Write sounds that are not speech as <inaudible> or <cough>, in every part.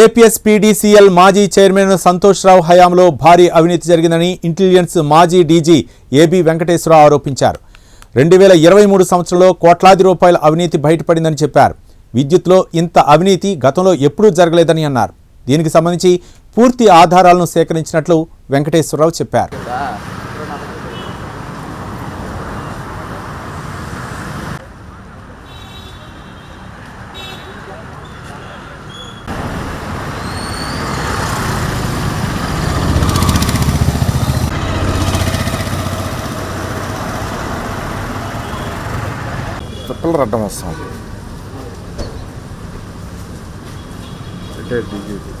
APSPDCL మాజీ chairman Santosh రావు హయాంలో భారీ అవినీతి జరిగిందని ఇంటెలిజెన్స్ మాజీ డీజీ ఏబీ వెంకటేశ్వరరావు ఆరోపించారు. రెండు వేల ఇరవై మూడు సంవత్సరంలో కోట్లాది రూపాయల అవినీతి బయటపడిందని చెప్పారు. విద్యుత్లో ఇంత అవినీతి గతంలో ఎప్పుడూ జరగలేదని అన్నారు. దీనికి సంబంధించి పూర్తి ఆధారాలను సేకరించినట్లు వెంకటేశ్వరరావు చెప్పారు. చుక్కలు రడ్డం వస్తాం. రిటైర్డ్ డీజీపీ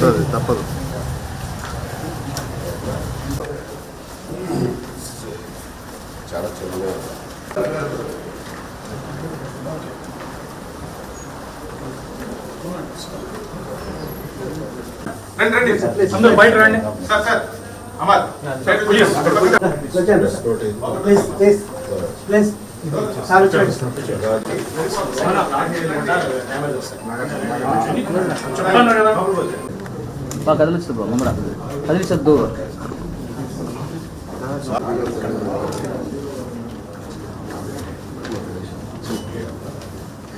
అవుతుంది తప్పదు. రండి రండి. అందరూ బయట రండి. Sir sir. Amar. Side please. Please please. Please sir వచ్చాడు చెప్తాను కదా బా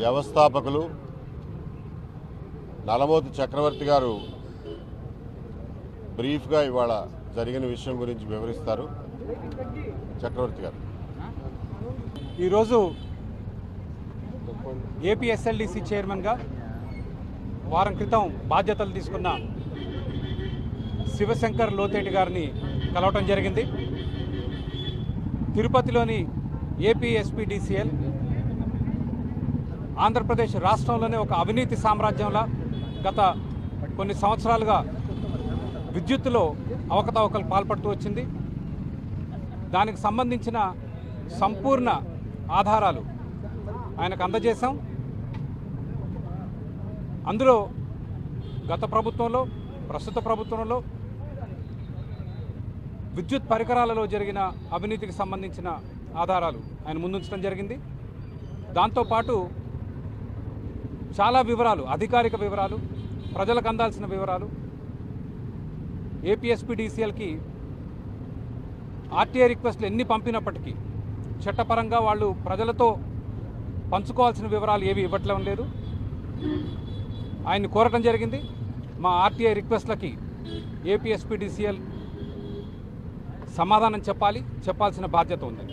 వ్యవస్థాపకులు నలమోతు చక్రవర్తి గారు బ్రీఫ్గా ఇవాళ జరిగిన విషయం గురించి వివరిస్తారు. చక్రవర్తి గారు. ఈరోజు ఏపీఎస్ఎల్డిసి చైర్మన్గా వారం క్రితం బాధ్యతలు తీసుకున్న శివశంకర్ లోతేటి గారిని కలవటం జరిగింది. తిరుపతిలోని ఏపీఎస్పీడీసీఎల్ ఆంధ్రప్రదేశ్ రాష్ట్రంలోనే ఒక అవినీతి సామ్రాజ్యంలా గత కొన్ని సంవత్సరాలుగా విద్యుత్తులో అవకతవకలు పాల్పడుతూ వచ్చింది. దానికి సంబంధించిన సంపూర్ణ ఆధారాలు ఆయనకు అందజేశాం. అందులో గత ప్రభుత్వంలో ప్రస్తుత ప్రభుత్వంలో విద్యుత్ పరికరాలలో జరిగిన అవినీతికి సంబంధించిన ఆధారాలు ఆయన ముందుంచడం జరిగింది. దాంతోపాటు చాలా వివరాలు అధికారిక వివరాలు ప్రజలకు అందాల్సిన వివరాలు. ఏపీఎస్పీడీసీఎల్కి ఆర్టీఐ రిక్వెస్ట్లు ఎన్ని పంపినప్పటికీ చట్టపరంగా వాళ్ళు ప్రజలతో పంచుకోవాల్సిన వివరాలు ఏవి ఇవ్వట్లేం లేదు. ఆయన్ని కోరటం జరిగింది. మా ఆర్టీఐ రిక్వెస్ట్లకి ఏపీఎస్పీడీసీఎల్ సమాధానం చెప్పాలి చెప్పాల్సిన బాధ్యత ఉంది.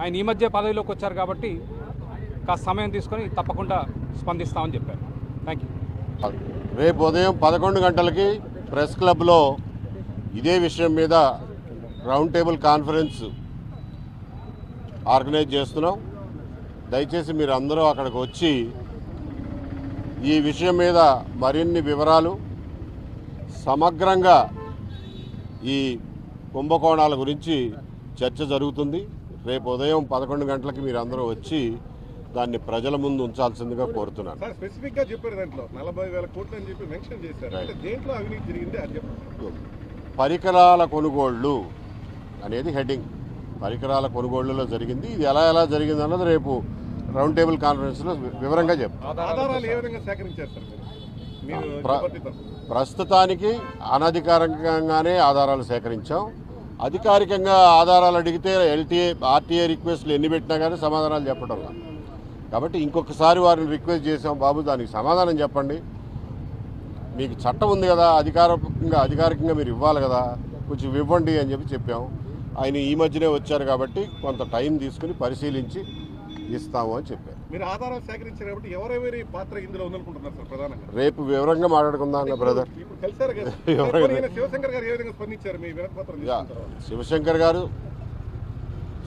ఆయన ఈ మధ్య పదవిలోకి వచ్చారు కాబట్టి కాస్త సమయం తీసుకొని తప్పకుండా స్పందిస్తామని చెప్పారు. థ్యాంక్ యూ రేపు ఉదయం పదకొండు గంటలకి ప్రెస్ క్లబ్లో ఇదే విషయం మీద రౌండ్ టేబుల్ కాన్ఫరెన్స్ ఆర్గనైజ్ చేస్తున్నాం. దయచేసి మీరు అందరూ అక్కడికి వచ్చి ఈ విషయం మీద మరిన్ని వివరాలు సమగ్రంగా ఈ కుంభకోణాల గురించి చర్చ జరుగుతుంది. రేపు ఉదయం పదకొండు గంటలకి మీరు అందరూ వచ్చి దాన్ని ప్రజల ముందు ఉంచాల్సిందిగా కోరుతున్నాను. పరికరాల కొనుగోళ్ళు అనేది హెడ్డింగ్. పరికరాల కొనుగోళ్ళలో జరిగింది. ఇది ఎలా ఎలా జరిగింది అన్నది రేపు రౌండ్ టేబుల్ కాన్ఫరెన్స్లో వివరంగా చెప్తాం. ప్రస్తుతానికి అనధికారికంగానే ఆధారాలు సేకరించాం. అధికారికంగా ఆధారాలు అడిగితే ఎల్టీఏ ఆర్టీఏ రిక్వెస్ట్లు ఎన్ని పెట్టినా కానీ సమాధానాలు చెప్పడం కాబట్టి ఇంకొకసారి వారిని రిక్వెస్ట్ చేసాం బాబు దానికి సమాధానం చెప్పండి. మీకు చట్టం ఉంది కదా అధికారికంగా అధికారికంగా మీరు ఇవ్వాలి కదా కొంచెం ఇవ్వండి అని చెప్పి చెప్పాం. ఆయన ఈ మధ్యనే వచ్చారు కాబట్టి కొంత టైం తీసుకుని పరిశీలించి ఇస్తాము అని చెప్పారు. మీరు ఆధారాలు సేకరించారు కాబట్టి ఎవరెవరి పాత్ర ఇందులో ఉందనుకుంటున్నారు సార్ ప్రధానంగా? రేపు వివరంగా మాట్లాడుకుందాం బ్రదర్. <laughs> శివశంకర్ గారు ఏ విధంగా స్పందించారు మీ వినతిపత్రం యా, తీసుకున్న తర్వాత? శివశంకర్ గారు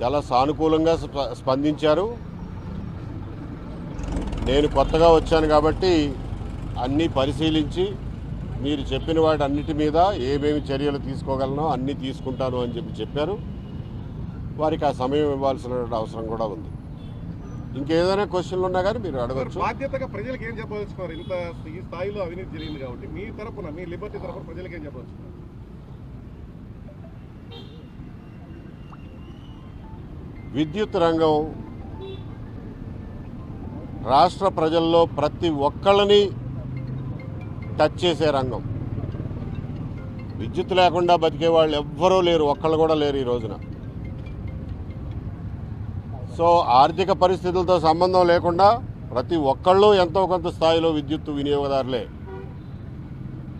చాలా సానుకూలంగా స్ప- స్పందించారు. నేను కొత్తగా వచ్చాను కాబట్టి అన్నీ పరిశీలించి మీరు చెప్పిన వాటి అన్నిటి మీద ఏమేమి చర్యలు తీసుకోగలనో అన్నీ తీసుకుంటాను అని చెప్పి చెప్పారు. వారికి ఆ సమయం ఇవ్వాల్సిన అవసరం కూడా ఉంది. ఇంకేదైనా క్వశ్చన్లు ఉన్నా కానీ మీరు అడగచ్చు. బాధ్యతగా ప్రజలకు ఏం చెప్పదలుచుకున్నారు? ఇంత ఈ స్థాయిలో అవినీతి జరిగింది కాబట్టి మీ తరపున మీ లిబర్టీ తరపున ప్రజలకు ఏం చెప్పదలుచుకున్నారు? విద్యుత్ రంగం రాష్ట్ర ప్రజల్లో ప్రతి ఒక్కళ్ళని టచ్ చేసే రంగం. విద్యుత్ లేకుండా బతికే వాళ్ళు ఎవ్వరూ లేరు ఒక్కళ్ళు కూడా లేరు ఈ రోజున. సో ఆర్థిక పరిస్థితులతో సంబంధం లేకుండా ప్రతి ఒక్కళ్ళు ఎంతో కొంత స్థాయిలో విద్యుత్ వినియోగదారులే.